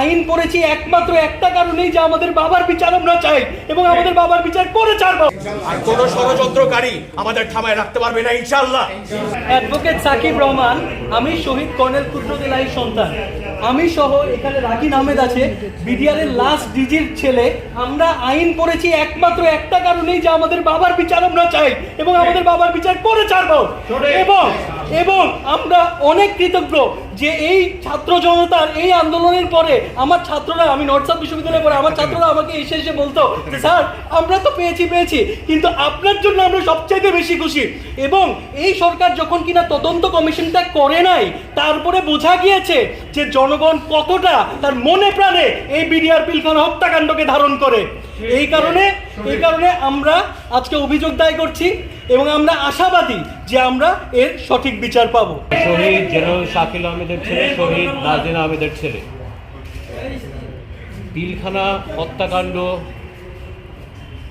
আইন পড়েছি একমাত্র একটা কারণেই যে আমাদের বাবার বিচার আমরা চাই এবং আমাদের বাবার বিচার করে ছাড়বো। আর কোন ষড়যন্ত্রকারী আমাদের থামায় রাখতে পারবে না ইনশাল্লাহ অ্যাডভোকেট সাকিব রহমান আমি শহীদ কর্নেল ক্ষুদ্রদিলাহির সন্তান। আমি সহ এখানে রাকিন আহমেদ আছে বিডিআরের লাস্ট ডিজির ছেলে। আমরা আইন পড়েছি একমাত্র একটা কারণেই যে আমাদের বাবার বিচার আমরা চাই এবং আমাদের বাবার বিচার করে ছাড়বো। এবং এবং আমরা অনেক কৃতজ্ঞ। যে এই ছাত্র জনতার এই আন্দোলনের পরে আমার ছাত্ররা আমি নর্থ সাউথ বিশ্ববিদ্যালয়ে পড়ে আমার ছাত্ররা আমাকে এসে এসে বলতো যে স্যার আমরা তো পেয়েছি পেয়েছি কিন্তু আপনার জন্য আমরা সবচাইতে বেশি খুশি। এবং এই সরকার যখন কিনা তদন্ত কমিশনটা করে নাই তারপরে বোঝা গিয়েছে যে জনগণ কতটা তার মনে প্রাণে এই বিডিআর পিলখানা হত্যাকাণ্ডকে ধারণ করে। এই কারণে এই কারণে আমরা আজকে অভিযোগ দায় করছি এবং আমরা আশাবাদী যে আমরা এর সঠিক বিচার পাবো। শহীদ জেনারেল শাকিল আহমেদের ছেলে শহীদ নাজদিন আহমেদের ছেলে। পিলখানা হত্যাকাণ্ড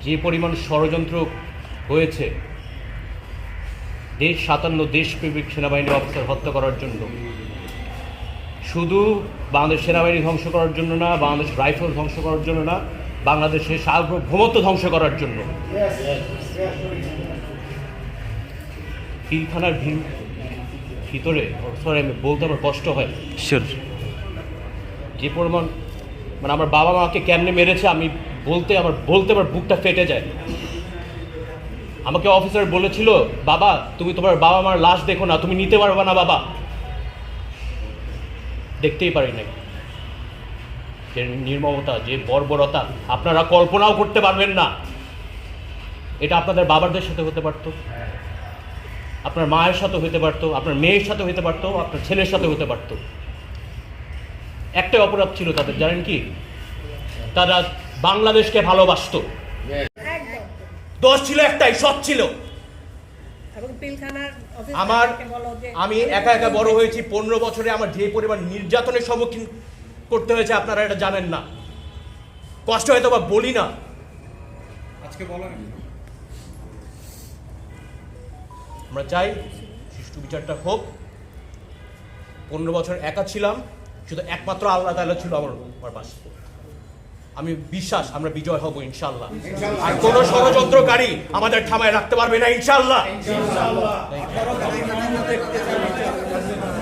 যে পরিমাণ ষড়যন্ত্র হয়েছে দেশ সাতান্ন দেশপ্রেমিক সেনাবাহিনী অফিসার হত্যা করার জন্য। শুধু বাংলাদেশ সেনাবাহিনী ধ্বংস করার জন্য না বাংলাদেশ রাইফেল ধ্বংস করার জন্য না বাংলাদেশের সার্বভৌমত্ব ধ্বংস করার জন্য। পিলখানার ভি- ভিতরে সরি আমি বলতে আমার কষ্ট হয়। যে পরিমাণ মানে আমার বাবা মাকে কেমনে মেরেছে আমি বলতে আমার বলতে আমার বুকটা ফেটে যায়। আমাকে অফিসার বলেছিল বাবা তুমি তোমার বাবা মার লাশ দেখো না তুমি নিতে পারবে না বাবা। দেখতেই পারি নাই। যে নির্মমতা যে বর্বরতা আপনারা কল্পনাও করতে পারবেন না। এটা আপনাদের বাবাদের সাথে হতে পারতো। আপনার মায়ের সাথে হতে পারতো আপনার মেয়ের সাথে হতে পারতো আপনার ছেলের সাথে হতে পারতো। একটাই অপরাধ ছিল তাদের জানেন কি? তারা বাংলাদেশকে ভালোবাসতো। দোষ ছিল একটাই সৎ ছিল। আমার আমি একা একা বড় হয়েছি পনেরো বছরে আমার যে পরিমাণ নির্যাতনের সম্মুখীন করতে হয়েছে আপনারা এটা জানেন না। কষ্ট হয়তো বা বলি না। আজকে বলেন আমরা চাই সুষ্ঠু বিচারটা হোক। পনেরো বছর একা ছিলাম শুধু একমাত্র আল্লাহ তাআলা ছিল আমার আমার পাশে আমি বিশ্বাস আমরা বিজয় হব ইনশাল্লাহ আর কোন ষড়যন্ত্রকারী আমাদের থামায় রাখতে পারবে না ইনশাল্লাহ